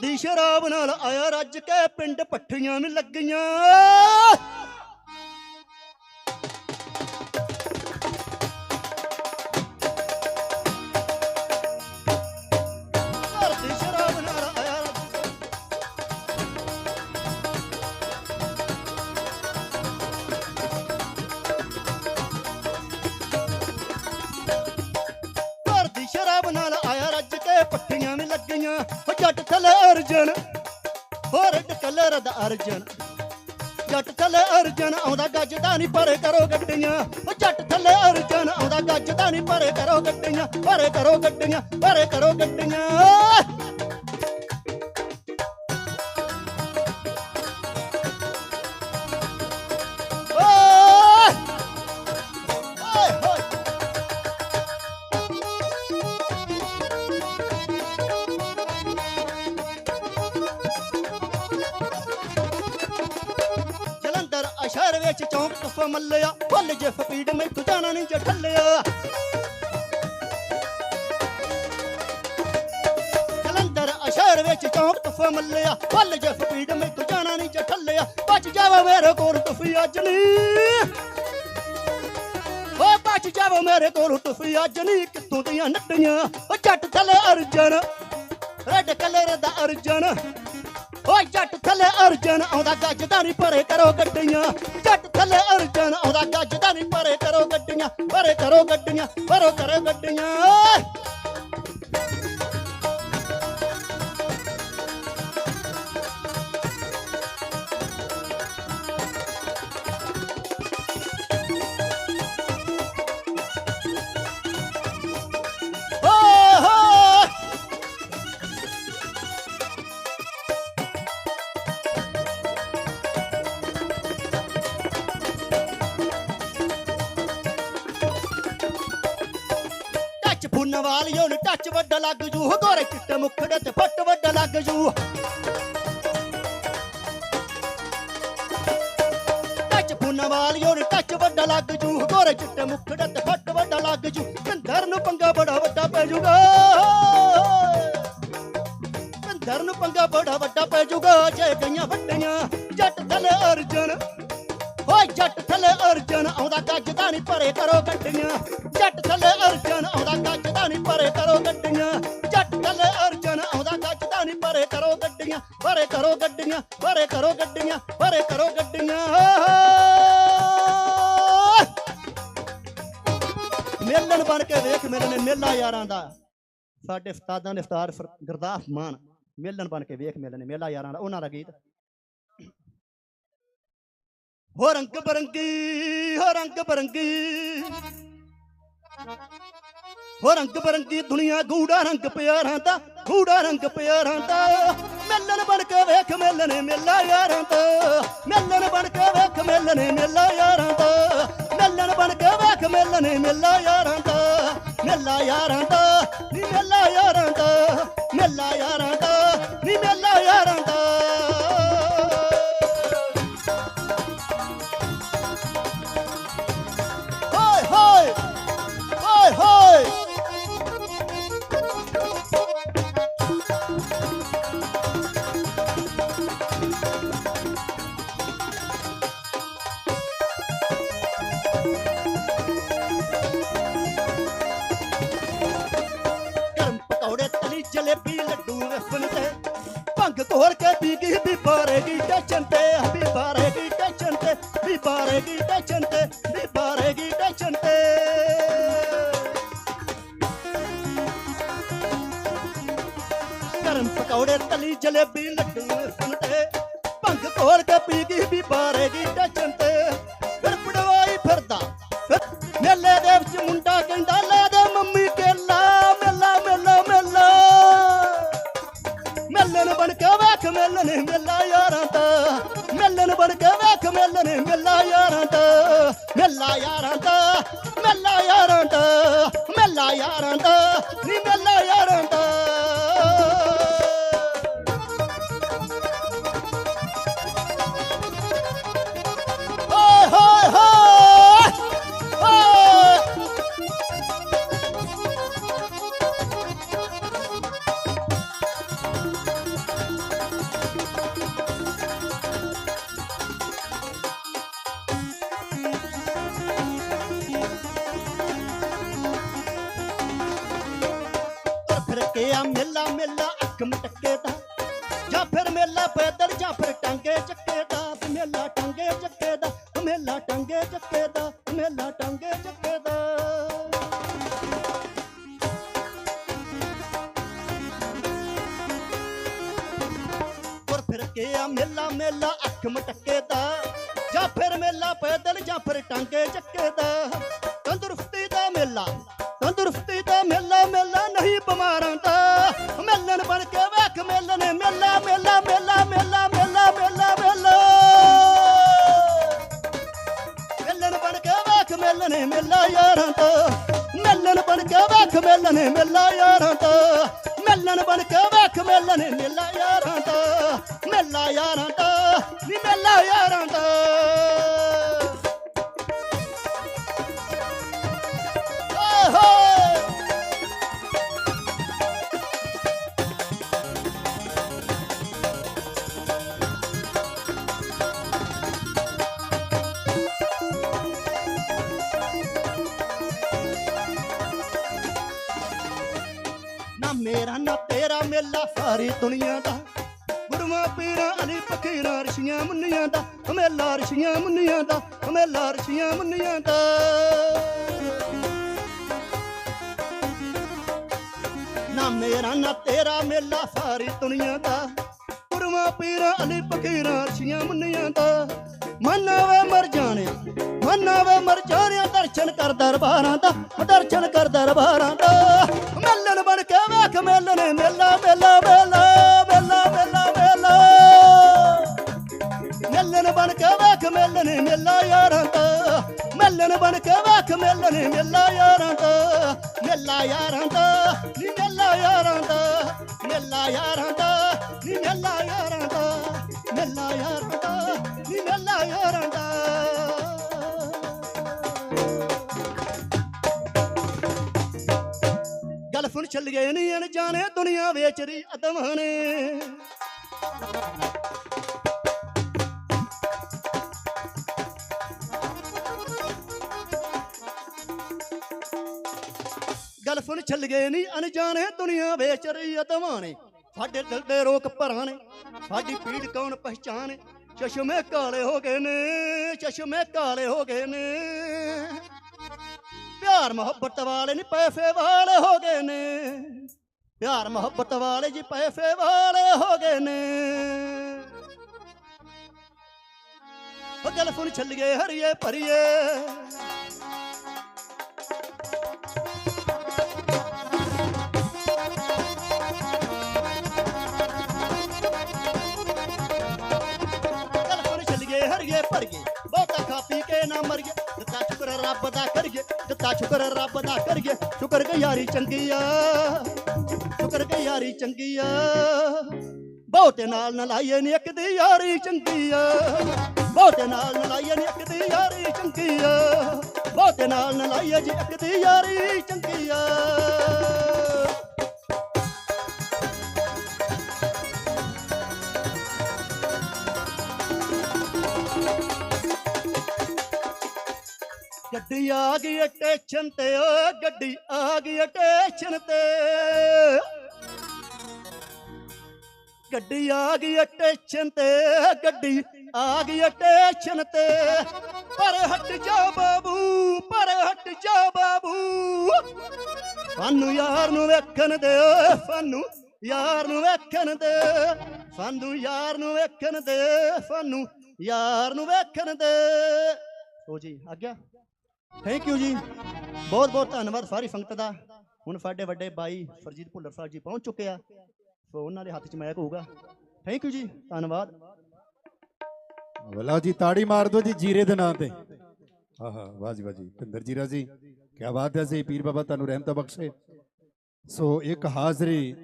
ਦੀ ਸ਼ਰਾਬ ਨਾਲ ਆਇਆ ਰੱਜ ਕੇ ਪਿੰਡ ਪੱਠੀਆਂ ਵੀ ਲੱਗੀਆਂ। ਅਰਜਨ, ਹੋਰ ਰੈੱਡ ਕਲਰ ਦਾ ਅਰਜਨ। ਜੱਟ ਥੱਲੇ ਅਰਜਨ, ਆਉਂਦਾ ਗੱਜਦਾ ਨਹੀਂ ਪਰੇ ਕਰੋ ਗੱਡੀਆਂ। ਹੋ ਜੱਟ ਥੱਲੇ ਅਰਜਨ, ਆਉਂਦਾ ਗੱਜਦਾ ਨਹੀਂ ਪਰੇ ਕਰੋ ਗੱਡੀਆਂ। ਪਰੇ ਕਰੋ ਗੱਡੀਆਂ, ਪਰੇ ਕਰੋ ਗੱਡੀਆਂ। ਅਸ਼ਹਰ ਵਿੱਚ ਮੱਲਿਆ? ਫੁੱਲ ਜੇ ਫਪੀੜ ਮੈਥੋਂ ਜਾਣਾ ਨਹੀਂ ਜਠੱਲਿਆ ਜਲੰਧਰ ਅਸ਼ਹਰ ਵਿੱਚ ਚੌਂਕ ਤੁਫਾ ਮੱਲਿਆ? ਫੁੱਲ ਜੇ ਫਪੀੜ ਮੈਥੋਂ ਜਾਣਾ ਨਹੀਂ ਜਠੱਲਿਆ ਬਚ ਜਾਵਾ ਮੇਰੇ ਕੋਲ ਤੁਸੀਂ ਅੱਜ ਨਹੀਂ ਓ ਬਚ ਜਾਵਾ ਮੇਰੇ ਕੋਲ ਤੁਸੀਂ ਅੱਜ ਨਹੀਂ ਕਿੱਥੋਂ ਦੀਆਂ ਨੱਟੀਆਂ? ਓ ਜੱਟ ਥੱਲੇ ਅਰਜਨ। ਰੈਡ ਕਲਰ ਦਾ ਅਰਜਨ। ਜੱਟ ਥੱਲੇ ਅਰਜਨ ਆਉਂਦਾ ਗੱਜਦਾ ਨਹੀਂ ਪਰੇ ਕਰੋ ਗੱਡੀਆਂ। ਜੱਟ ਥੱਲੇ ਅਰਜਨ ਆਉਂਦਾ ਗੱਜਦਾ ਨਹੀਂ ਪਰੇ ਕਰੋ ਗੱਡੀਆਂ ਪਰੇ ਕਰੋ ਗੱਡੀਆਂ ਪਰੋ ਕਰੋ ਗੱਡੀਆਂ। ਟੱਚ ਵਾਲਿਓ ਨੂੰ ਟੱਚ ਵੱਡਾ ਲੱਗ ਜੂ ਹੋ ਗੋਰੇ ਚਿੱਟੇ ਮੁਖੜੇ ਤੇ ਫੱਟ ਵੱਡਾ ਲੱਗ ਜੂ। ਟੱਚ ਫੁੰਨ ਵਾਲਿਓ ਨੂੰ ਟੱਚ ਵੱਡਾ ਲੱਗ ਜੂ ਹੋ ਗੋਰੇ ਚਿੱਟੇ ਮੁਖੜੇ ਤੇ ਫੱਟ ਵੱਡਾ ਲੱਗ ਜੂ। ਕੰਧਰ ਨੂੰ ਪੰਗਾ ਬੜਾ ਵੱਡਾ ਪੈ ਜੂਗਾ। ਕੰਧਰ ਨੂੰ ਪੰਗਾ ਬੜਾ ਵੱਡਾ ਪੈ ਜੂਗਾ, ਜੇ ਗਈਆਂ ਵੱਡੀਆਂ ਜੱਟ ਥਲੇ ਅਰਜਨ। ਓਏ ਜੱਟ ਥੱਲੇ ਅਰਜਨ, ਆਉਂਦਾ ਗੱਜਦਾ ਨਹੀਂ ਪਰੇ ਕਰੋ ਗੱਡੀਆਂ ਜੱਟ ਥੱਲੇ ਅਰਜਨ ਪਰੇ ਕਰੋ ਗੱਡੀਆਂ ਪਰੇ ਕਰੋ ਗੱਡੀਆਂ ਪਰੇ ਕਰੋ ਗੱਡੀਆਂ ਮੇਲਣ ਬਣ ਕੇ ਵੇਖ ਮੇਰੇ ਨੇ ਮੇਲਾ ਯਾਰਾਂ ਦਾ। ਸਾਡੇ ਉਸਤਾਦਾਂ ਨੇ ਇਫਤਾਰ ਫਰ- ਗੁਰਦਾਸ ਮਾਨ, ਮੇਲਣ ਬਣ ਕੇ ਵੇਖ ਮੇਰੇ ਨੇ ਮੇਲਾ ਯਾਰਾਂ ਦਾ, ਉਹਨਾਂ ਦਾ ਗੀਤ। ਹੋ ਰੰਗ ਬਰੰਗੀ, ਹੋ ਰੰਗ ਬਰੰਗੀ। ਹੋ ਰੰਗ ਬਰੰਗੀ, ਦੁਨੀਆ ਗੂੜਾ ਰੰਗ ਪਿਆਰਾਂ ਦਾ ਗੂੜਾ ਰੰਗ ਪਿਆਰਾਂ ਦਾ ਮਿਲਣ ਬਣ ਕੇ ਵੇਖ ਮਿਲਣੇ ਮੇਲਾ ਯਾਰਾਂ ਤੋਂ। ਮਿਲਣ ਬਣ ਕੇ ਵੇਖ ਮਿਲਣੇ ਮੇਲਾ ਯਾਰਾਂ ਦਾ ਮਿਲਣ ਬਣ ਕੇ ਵੇਖ ਮਿਲਣੇ ਮੇਲਾ ਯਾਰਾਂ ਦਾ ਮੇਲਾ ਯਾਰਾਂ ਦਾ ਨੀ ਮੇਲਾ ਯਾਰਾਂ ਦਾ ਜਲੇਬੀ ਲੱਡੂ ਵੇਫਣ ਤੇ ਭੰਗ ਘੋਰ ਕੇ ਪੀ ਗਈ ਵੀ ਬਾਰੇਗੀ ਟੈਚਨ ਤੇ ਵੀ ਬਾਰੇਗੀ ਟੈਚਨ ਤੇ ਵੀ ਬਾਰੇਗੀ ਟੈਚਨ ਤੇ ਵੀ ਬਾਰੇਗੀ ਤੇ। ਗਰਮ ਪਕੌੜੇ ਤਲੀ ਜਲੇਬੀ ਲੱਡੂ ਵੇਫਣ ਤੇ। ਭੰਗ ਘੋਰ ਕੇ ਪੀ ਗਈ ਵੀ ਬਾਰੇਗੀ ਟੈਚਨ ਤੇ। ਫਿਰ ਪੜਵਾਈ ਫਿਰਦਾ। ਫਿਰ ਮੇਲੇ ਦੇ ਵਿੱਚ ਮੁੰਡਾ ਕਹਿੰਦਾ, ਲੈ ਮੇਲਾ ਯਾਰਾਂ ਦਾ ਮੇਲਨ ਬਣ ਕੇ ਵੇਖ ਮੇਲਨ ਮੇਲਾ ਯਾਰਾਂ ਦਾ, ਮੇਲਾ ਯਾਰਾਂ ਦਾ, ਮੇਲਾ ਯਾਰਾਂ ਦਾ, ਮੇਲਾ ਯਾਰਾਂ ਦਾ, ਨੀ ਮੇਲਾ ਯਾਰਾਂ ਆ ਮੇਲਾ ਮੇਲਾ ਅੱਖ ਮਟਕੇ ਦਾ ਜਾਂ ਫਿਰ ਮੇਲਾ ਪੈਦਲ, ਜਾਂ ਫਿਰ ਟਾਂਗੇ ਚੱਕੇ ਦਾ ਮੇਲਾ ਟਾਂਗੇ ਚੱਕੇ ਦਾ ਮੇਲਾ ਟਾਂਗੇ ਚੱਕੇ ਦਾ ਵੀ ਮੇਲਾ ਟਾਂਗੇ ਚੱਕੇ ਦਾ ਤੁਰ ਫਿਰ ਕੇ ਮੇਲਾ ਮੇਲਾ ਅੱਖ ਮਟਕੇ ਦਾ ਜਾਂ ਫਿਰ ਮੇਲਾ ਪੈਦਲ, ਜਾਂ ਫਿਰ ਟਾਂਗੇ ਚੱਕੇ ਦਾ ਤੰਦਰੁਸਤੀ ਦਾ ਮੇਲਾ। ਤੰਦਰੁਸਤੀ ਦਾ ਮੇਲਾ ਮੇਲਾ ਨਹੀਂ ਬਿਮਾਰਾਂ ਦਾ। ਮੇਲਣ ਬਣ ਕੇ ਵੇਖ ਮੇਲਣ, ਮੇਲਾ ਮੇਲਾ ਮੇਲਾ ਮੇਲਾ ਮੇਲਾ ਮੇਲਾ ਮੇਲਾ। ਮੇਲਣ ਬਣ ਕੇ ਵੇਖ ਮੇਲਣ, ਮੇਲਾ ਯਾਰਾਂ ਦਾ। ਮੇਲਣ ਬਣ ਕੇ ਵੇਖ ਮੇਲਣ, ਮੇਲਾ ਯਾਰਾਂ ਦਾ। ਮੇਲਣ ਬਣ ਕੇ ਵੇਖ ਮੇਲਣ, ਮੇਲਾ ਯਾਰਾਂ ਦਾ। ਮੇਲਾ ਯਾਰਾਂ ਦਾ ਮੇਲਾ ਯਾਰਾਂ ਦਾ। ਮੇਰਾ ਨਾ ਤੇਰਾ ਮੇਲਾ, ਸਾਰੀ ਦੁਨੀਆ ਦਾ। ਗੁਰੂਆਂ, ਪੀਰਾਂ, ਅਲੀ, ਫਕੀਰਾਂ, ਰਸ਼ੀਆਂ, ਮੁੰਨੀਆਂ ਦਾ। ਮੇਲਾ, ਰਸ਼ੀਆਂ, ਮੁੰਨੀਆਂ ਦਾ। ਮੇਲਾ, ਰਸ਼ੀਆਂ, ਮੁੰਨੀਆਂ ਦਾ। ਨਾ ਮੇਰਾ ਨਾ ਤੇਰਾ ਮੇਲਾ, ਸਾਰੀ ਦੁਨੀਆ ਦਾ। ਗੁਰੂਆਂ, ਪੀਰਾਂ, ਅਲੀ, ਫਕੀਰਾਂ, ਰਸ਼ੀਆਂ, ਮੁੰਨੀਆਂ ਦਾ। ਮੰਨਾਵੇ ਮਰ ਜਾਣਿਆ, ਮੰਨਾਵੇ ਮਰ ਜਾਣਿਆ, ਦਰਸ਼ਨ ਕਰ ਦਰਬਾਰਾਂ ਦਾ, ਦਰਸ਼ਨ ਕਰ ਦਰਬਾਰਾਂ ਦਾ। ਮੇਲਣ ਬਣ ਕੇ ਵੇਖ ਮੇਲਣ, ਮੇਲਾ ਮੇਲਾ ਮੇਲਾ ਮੇਲਾ ਮੇਲਾ ਮੇਲਾ। ਮੇਲਣ ਬਣ ਕੇ ਵੇਖ ਮੇਲਣ, ਮੇਲਾ ਯਾਰਾਂ ਦਾ। ਮੇਲਣ ਬਣ ਕੇ ਵੇਖ ਮੇਲਣ, ਮੇਲਾ ਯਾਰਾਂ ਦਾ। ਮੇਲਾ ਯਾਰਾਂ ਦਾ ਮੇਲਾ ਯਾਰਾਂ ਦਾ, ਮੇਲਾ ਯਾਰਾਂ ਯਾਰਾਂ ਦਾ। ਨੀ ਗੱਲ ਸੁਣ ਚੱਲ ਗਏ ਨਹੀਂ ਅਣਜਾਣੇ, ਦੁਨੀਆ ਵੇਚ ਰਹੀ ਅਦਮਾਂ ਨੇ ਗੱਲ ਸੁਣ ਚੱਲ ਗਏ ਨਹੀਂ ਅਣਜਾਣੇ, ਦੁਨੀਆ ਵੇਚ ਰਹੀ ਅਦਮਾਂ ਨੇ। ਸਾਡੇ ਦਿਲ ਦੇ ਰੋਕ ਭਰਾਂ ਨੇ, ਸਾਡੀ ਪੀੜ ਕੌਣ ਪਹਿਚਾਨੇ ਚਸ਼ਮੇ ਕਾਲੇ ਹੋ ਗਏ ਨੇ, ਚਸ਼ਮੇ ਕਾਲੇ ਹੋ ਗਏ ਨੇ। ਪਿਆਰ ਮੁਹੱਬਤ ਵਾਲੇ ਨਹੀਂ ਪੈਸੇ ਵਾਲੇ ਹੋ ਗਏ ਨੇ। ਪਿਆਰ ਮੁਹੱਬਤ ਵਾਲੇ ਜੀ ਪੈਸੇ ਵਾਲੇ ਹੋ ਗਏ ਨੇ। ਉਹ ਗੱਲ ਸੁਣ ਛੱਲ ਗਏ ਹਰੀਏ, ਭਰੀਏ। ਛੱਲ ਭਰੀਏ। ਬਹੁਤਾ ਖਾ ਪੀ ਕੇ ਨਾ ਮਰੀਏ। ਦਿੱਤਾ ਸ਼ੁਕਰ ਰੱਬ ਦਾ ਕਰੀਏ। ਦਿੱਤਾ ਸ਼ੁਕਰ ਰੱਬ ਦਾ ਕਰੀਏ। ਸ਼ੁਕਰ ਕਿ ਚੰਗੀ ਆ। ਸ਼ੁਕਰ ਕਿ ਚੰਗੀ ਆ। ਬਹੁਤੇ ਨਾਲ ਨਾ ਲਾਈਏ ਨੀ, ਇੱਕ ਦੀ ਯਾਰੀ ਚੰਗੀ ਆ। ਬਹੁਤੇ ਨਾਲ ਨਾ ਲਾਈਏ ਨੀ, ਇੱਕ ਦੀ ਯਾਰੀ ਚੰਗੀ ਆ। ਬਹੁਤੇ ਨਾਲ ਨਾ ਲਾਈਏ ਜੀ, ਇੱਕ ਦੀ ਯਾਰੀ ਚੰਗੀ ਆ। ਗੱਡੀ ਆ ਗਈ ਏ ਟੇਸ਼ਨ ਤੇ, ਓ ਗੱਡੀ ਆ ਗਈ ਏ ਟੇਸ਼ਨ ਤੇ। ਗੱਡੀ ਆ ਗਈ ਏ ਟੇਸ਼ਨ ਤੇ, ਗੱਡੀ ਆ ਗਈ ਏ ਟੇਸ਼ਨ ਤੇ। ਪਰ ਹਟ ਜਾ ਬਾਬੂ, ਪਰ ਹਟ ਜਾ ਬਾਬੂ। ਸਾਨੂੰ ਯਾਰ ਨੂੰ ਵੇਖਣ ਦੇ ਸਾਨੂੰ ਯਾਰ ਨੂੰ ਵੇਖਣ ਦੇ। ਸਾਨੂੰ ਯਾਰ ਨੂੰ ਵੇਖਣ ਦੇ, ਸਾਨੂੰ ਯਾਰ ਨੂੰ ਵੇਖਣ ਦੇ। ਉਹ ਜੀ, ਆ ਗਿਆ। ਥੈਂਕ ਯੂ ਜੀ। ਬਹੁਤ ਬਹੁਤ ਧੰਨਵਾਦ ਸਾਰੀ ਸੰਗਤ ਦਾ। ਹੁਣ ਸਾਡੇ ਵੱਡੇ ਬਾਈ ਸਰਜੀਤ ਭੁੱਲਰ ਸਾਹਿਬ ਜੀ ਪਹੁੰਚ ਚੁੱਕੇ ਆ। ਸੋ ਉਹਨਾਂ ਦੇ ਹੱਥ 'ਚ ਮੈਕ ਹੋਊਗਾ। ਥੈਂਕ ਯੂ ਜੀ, ਧੰਨਵਾਦ। ਲਓ ਜੀ, ਤਾੜੀ ਮਾਰ ਦਿਓ ਜੀ ਜੀਰੇ ਦੇ ਨਾਂ ਤੇ। ਆਹਾ, ਵਾਹ ਜੀ ਵਾਹ ਜੀ। ਭਿੰਦਰ ਜੀਰਾ ਜੀ ਕੀ ਬਾਤ ਹੈ ਜੀ। ਪੀਰ ਬਾਬਾ ਤੁਹਾਨੂੰ ਰਹਿਮਤ ਬਖਸ਼ੇ। ਸੋ ਇੱਕ ਹਾਜ਼ਰੀ